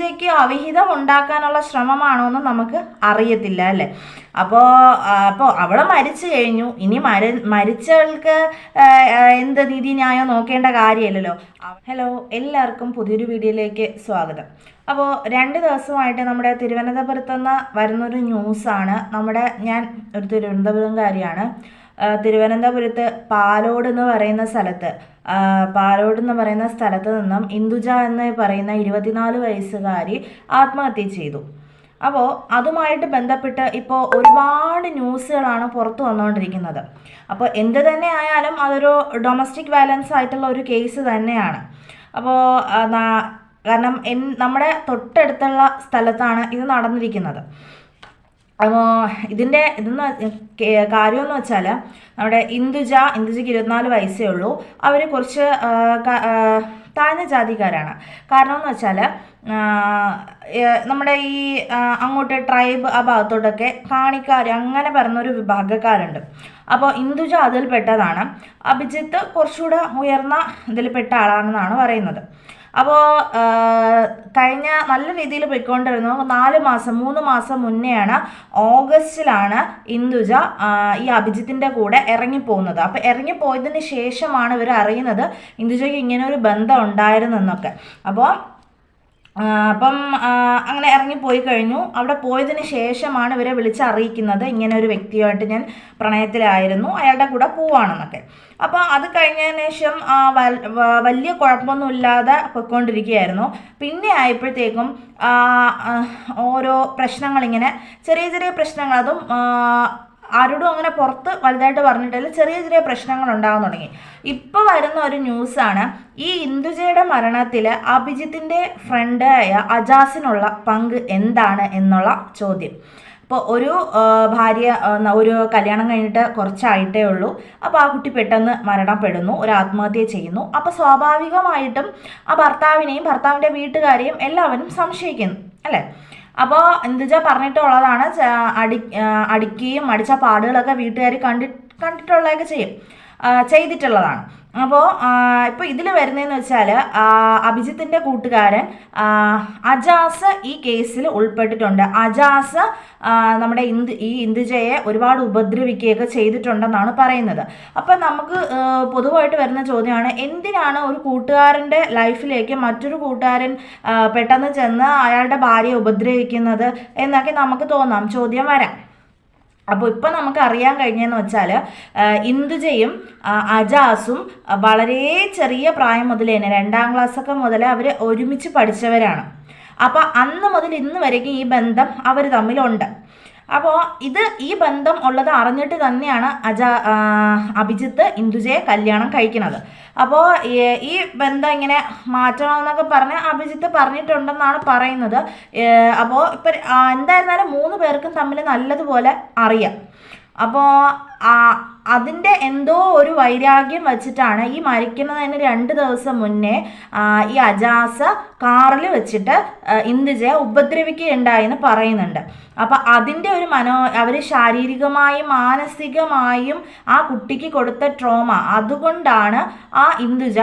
ഇന്ദുജയ്ക്ക് അവിഹിതം ഉണ്ടാക്കാനുള്ള ശ്രമമാണോ എന്ന് നമുക്ക് അറിയത്തില്ല അല്ലേ? അപ്പോ അപ്പോൾ അവളെ മരിച്ചു കഴിഞ്ഞു. ഇനി മര മരിച്ചവൾക്ക് എന്ത് നീതി ന്യായം നോക്കേണ്ട കാര്യമല്ലല്ലോ. ഹലോ എല്ലാവർക്കും പുതിയൊരു വീഡിയോയിലേക്ക് സ്വാഗതം. അപ്പോൾ രണ്ട് ദിവസമായിട്ട് നമ്മുടെ തിരുവനന്തപുരത്ത് നിന്ന് വരുന്നൊരു ന്യൂസാണ്. നമ്മുടെ ഞാൻ ഒരു തിരുവനന്തപുരംകാരിയാണ്. ആ, തിരുവനന്തപുരത്ത് പാലോട് എന്ന് പറയുന്ന സ്ഥലത്ത് പാലോട് എന്ന് പറയുന്ന സ്ഥലത്ത് നിന്നും ഇന്ദുജ എന്ന് പറയുന്ന ഇരുപത്തിനാല് വയസ്സുകാരി ആത്മഹത്യ ചെയ്തു. അപ്പോൾ അതുമായിട്ട് ബന്ധപ്പെട്ട് ഇപ്പോൾ ഒരുപാട് ന്യൂസുകളാണ് പുറത്തു വന്നുകൊണ്ടിരിക്കുന്നത്. അപ്പോൾ എന്ത് തന്നെ ആയാലും അതൊരു ഡൊമസ്റ്റിക് വയലൻസ് ആയിട്ടുള്ള ഒരു കേസ് തന്നെയാണ്. അപ്പോൾ കാരണം നമ്മുടെ തൊട്ടടുത്തുള്ള സ്ഥലത്താണ് ഇത് നടന്നിരിക്കുന്നത്. അപ്പോൾ ഇതിന്റെ ഇതെന്ന് കാര്യമെന്ന് വെച്ചാൽ നമ്മുടെ ഇന്ദുജ ഇന്ദുജയ്ക്ക് ഇരുപത്തിനാല് വയസ്സേ ഉള്ളൂ. അവർ കുറച്ച് താഴ്ന്ന ജാതിക്കാരാണ്. കാരണം എന്ന് വെച്ചാൽ നമ്മുടെ ഈ അങ്ങോട്ട് ട്രൈബ് ആ ഭാഗത്തോട്ടൊക്കെ കാണിക്കാർ അങ്ങനെ പറഞ്ഞൊരു വിഭാഗക്കാരുണ്ട്. അപ്പോൾ ഇന്ദുജ അതിൽപ്പെട്ടതാണ്. അഭിജിത്ത് കുറച്ചുകൂടെ ഉയർന്ന ഇതിൽപ്പെട്ട ആളാണെന്നാണ് പറയുന്നത്. അപ്പോൾ കഴിഞ്ഞ നല്ല രീതിയിൽ പോയിക്കൊണ്ടിരുന്നു. നാല് മാസം മൂന്ന് മാസം മുന്നെയാണ് ഓഗസ്റ്റിലാണ് ഇന്ദുജ ഈ അഭിജിത്തിന്റെ കൂടെ ഇറങ്ങിപ്പോകുന്നത്. അപ്പോൾ ഇറങ്ങിപ്പോയതിന് ശേഷമാണ് ഇവർ അറിയുന്നത് ഇന്ദുജയ്ക്ക് ഇങ്ങനെ ഒരു ബന്ധം ഉണ്ടായിരുന്നെന്നൊക്കെ. അപ്പോൾ അപ്പം അങ്ങനെ ഇറങ്ങിപ്പോയി കഴിഞ്ഞു. അവിടെ പോയതിന് ശേഷമാണ് ഇവരെ വിളിച്ചറിയിക്കുന്നത്. ഇങ്ങനെ ഒരു വ്യക്തിയുമായിട്ട് ഞാൻ പ്രണയത്തിലായിരുന്നു. അയാളുടെ കൂടെ പോവാണെന്നൊക്കെ. അപ്പോൾ അത് കഴിഞ്ഞതിന് ശേഷം വലിയ കുഴപ്പമൊന്നുമില്ലാതെ പൊയ്ക്കൊണ്ടിരിക്കുകയായിരുന്നു. പിന്നെ ആയപ്പോഴത്തേക്കും ഓരോ പ്രശ്നങ്ങളിങ്ങനെ ചെറിയ ചെറിയ പ്രശ്നങ്ങൾ അതും ആരോടും അങ്ങനെ പുറത്ത് വലുതായിട്ട് പറഞ്ഞിട്ടില്ല. ചെറിയ ചെറിയ പ്രശ്നങ്ങൾ ഉണ്ടാകാൻ തുടങ്ങി. ഇപ്പോൾ വരുന്ന ഒരു ന്യൂസാണ് ഈ ഇന്ദുജയുടെ മരണത്തിൽ അഭിജിത്തിന്റെ ഫ്രണ്ടായ അജാസിനുള്ള പങ്ക് എന്താണ് എന്നുള്ള ചോദ്യം. ഇപ്പോൾ ഒരു ഭാര്യ ഒരു കല്യാണം കഴിഞ്ഞിട്ട് കുറച്ചായിട്ടേ ഉള്ളൂ. അപ്പോൾ ആ കുട്ടി പെട്ടെന്ന് മരണപ്പെടുന്നു. ഒരു ആത്മഹത്യ ചെയ്യുന്നു. അപ്പോൾ സ്വാഭാവികമായിട്ടും ആ ഭർത്താവിനെയും ഭർത്താവിന്റെ വീട്ടുകാരെയും എല്ലാവരും സംശയിക്കുന്നു. അല്ലേ? അപ്പോൾ എന്തുച്ചാ പറഞ്ഞിട്ടുള്ളതാണ് അടി അടിക്കുകയും അടിച്ച പാടുകളൊക്കെ വീട്ടുകാർ കണ്ടി കണ്ടിട്ടുള്ളതൊക്കെ ചെയ്യും. ചെയ്തിട്ടുള്ളതാണ്. അപ്പോൾ ഇപ്പോൾ ഇതിൽ വരുന്നതെന്ന് വെച്ചാൽ അഭിജിത്തിന്റെ കൂട്ടുകാരൻ അജാസ് ഈ കേസിൽ ഉൾപ്പെട്ടിട്ടുണ്ട്. അജാസ് നമ്മുടെ ഇന്ദു ഈ ഇന്ദുജയെ ഒരുപാട് ഉപദ്രവിക്കുകയൊക്കെ ചെയ്തിട്ടുണ്ടെന്നാണ് പറയുന്നത്. അപ്പം നമുക്ക് പൊതുവായിട്ട് വരുന്ന ചോദ്യമാണ് എന്തിനാണ് ഒരു കൂട്ടുകാരന്റെ ലൈഫിലേക്ക് മറ്റൊരു കൂട്ടുകാരൻ പെട്ടെന്ന് ചെന്ന് അയാളുടെ ഭാര്യയെ ഉപദ്രവിക്കുന്നത് എന്നൊക്കെ നമുക്ക് തോന്നാം. ചോദ്യം വരാം. അപ്പോൾ ഇപ്പം നമുക്ക് അറിയാൻ കഴിഞ്ഞതെന്ന് വെച്ചാൽ ഇന്ദുജയും അജാസും വളരെ ചെറിയ പ്രായം മുതൽ തന്നെ രണ്ടാം ക്ലാസ്സൊക്കെ മുതൽ അവർ ഒരുമിച്ച് പഠിച്ചവരാണ്. അപ്പോൾ അന്ന് മുതൽ ഇന്ന് വരേക്കും ഈ ബന്ധം അവർ തമ്മിലുണ്ട്. അപ്പോൾ ഇത് ഈ ബന്ധം ഉള്ളത് അറിഞ്ഞിട്ട് തന്നെയാണ് അജ അഭിജിത്ത് ഇന്ദുജയെ കല്യാണം കഴിക്കുന്നത്. അപ്പോൾ ഈ ബന്ധം ഇങ്ങനെ മാറ്റണമെന്നൊക്കെ പറഞ്ഞ് അഭിജിത്ത് പറഞ്ഞിട്ടുണ്ടെന്നാണ് പറയുന്നത്. അപ്പോൾ ഇപ്പം എന്തായിരുന്നാലും മൂന്ന് പേർക്കും തമ്മിൽ നല്ലതുപോലെ അറിയാം. അപ്പോൾ അതിന്റെ എന്തോ ഒരു വൈരാഗ്യം വെച്ചിട്ടാണ് ഈ മരിക്കുന്നതിന് രണ്ട് ദിവസം മുന്നേ ഈ അജാസ കാറിൽ വെച്ചിട്ട് ഇന്ദുജയെ ഉപദ്രവിക്കുകയുണ്ടായെന്ന് പറയുന്നുണ്ട്. അപ്പം അതിന്റെ ഒരു മനോ അവർ ശാരീരികമായും മാനസികമായും ആ കുട്ടിക്ക് കൊടുത്ത ട്രോമ. അതുകൊണ്ടാണ് ആ ഇന്ദുജ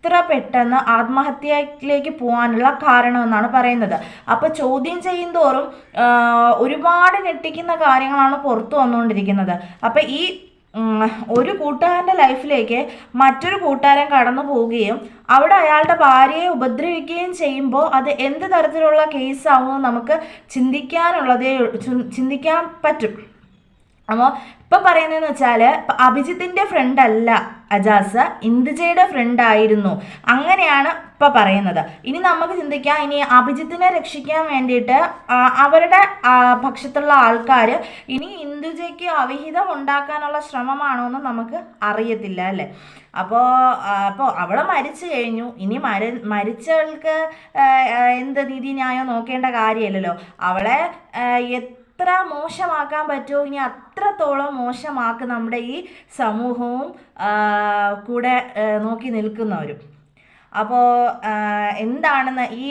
ഇത്ര പെട്ടെന്ന് ആത്മഹത്യയിലേക്ക് പോകാനുള്ള കാരണമെന്നാണ് പറയുന്നത്. അപ്പോൾ ചോദ്യം ചെയ്യും തോറും ഒരുപാട് ഞെട്ടിക്കുന്ന കാര്യങ്ങളാണ് പുറത്തു വന്നുകൊണ്ടിരിക്കുന്നത്. അപ്പോൾ ഈ ഒരു കൂട്ടുകാരന്റെ ലൈഫിലേക്ക് മറ്റൊരു കൂട്ടുകാരൻ കടന്നു പോവുകയും അവിടെ അയാളുടെ ഭാര്യയെ ഉപദ്രവിക്കുകയും ചെയ്യുമ്പോൾ അത് എന്ത് തരത്തിലുള്ള കേസാവുമെന്ന് നമുക്ക് ചിന്തിക്കാനുള്ളതേ ചിന്തിക്കാൻ പറ്റും. അപ്പോൾ ഇപ്പം പറയുന്നതെന്ന് വെച്ചാൽ അഭിജിത്തിന്റെ ഫ്രണ്ട് അല്ല അജാസ് ഇന്ദുജയുടെ ഫ്രണ്ട് ആയിരുന്നു. അങ്ങനെയാണ് ഇപ്പം പറയുന്നത്. ഇനി നമുക്ക് ചിന്തിക്കാം ഇനി അഭിജിത്തിനെ രക്ഷിക്കാൻ വേണ്ടിയിട്ട് അവരുടെ പക്ഷത്തുള്ള ആൾക്കാർ ഇനി ഇന്ദുജയ്ക്ക് അവിഹിതം ഉണ്ടാക്കാനുള്ള ശ്രമമാണോ എന്ന് നമുക്ക് അറിയത്തില്ല അല്ലേ? അപ്പോൾ അപ്പോൾ അവളെ മരിച്ചു കഴിഞ്ഞു. ഇനി മര മരിച്ചവൾക്ക് എന്ത് നീതി ന്യായം നോക്കേണ്ട കാര്യമല്ലല്ലോ. അവളെ എത്ര മോശമാക്കാൻ പറ്റുമോ ഇനി അത്രത്തോളം മോശമാക്ക് നമ്മുടെ ഈ സമൂഹവും കൂടെ നോക്കി നിൽക്കുന്നവരും. അപ്പോൾ എന്താണെന്ന് ഈ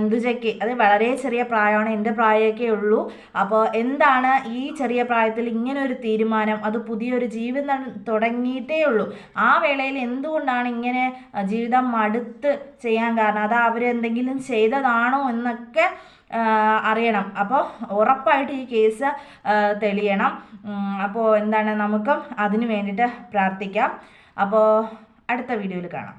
ഇന്ദുജയ്ക്ക് അത് വളരെ ചെറിയ പ്രായമാണ് എന്റെ പ്രായമൊക്കെ ഉള്ളൂ. അപ്പോൾ എന്താണ് ഈ ചെറിയ പ്രായത്തിൽ ഇങ്ങനെ ഒരു തീരുമാനം? അത് പുതിയൊരു ജീവിതം തുടങ്ങിയിട്ടേ ഉള്ളൂ. ആ വേളയിൽ എന്തുകൊണ്ടാണ് ഇങ്ങനെ ജീവിതം മടുത്ത് ചെയ്യാൻ കാരണം? അത് അവരെന്തെങ്കിലും ചെയ്തതാണോ എന്നൊക്കെ അറിയണം. അപ്പോൾ ഉറപ്പായിട്ട് ഈ കേസ് തെളിയണം. അപ്പോൾ എന്താണ് നമുക്കും അതിന് വേണ്ടിയിട്ട് പ്രാർത്ഥിക്കാം. അപ്പോൾ അടുത്ത വീഡിയോയിൽ കാണാം.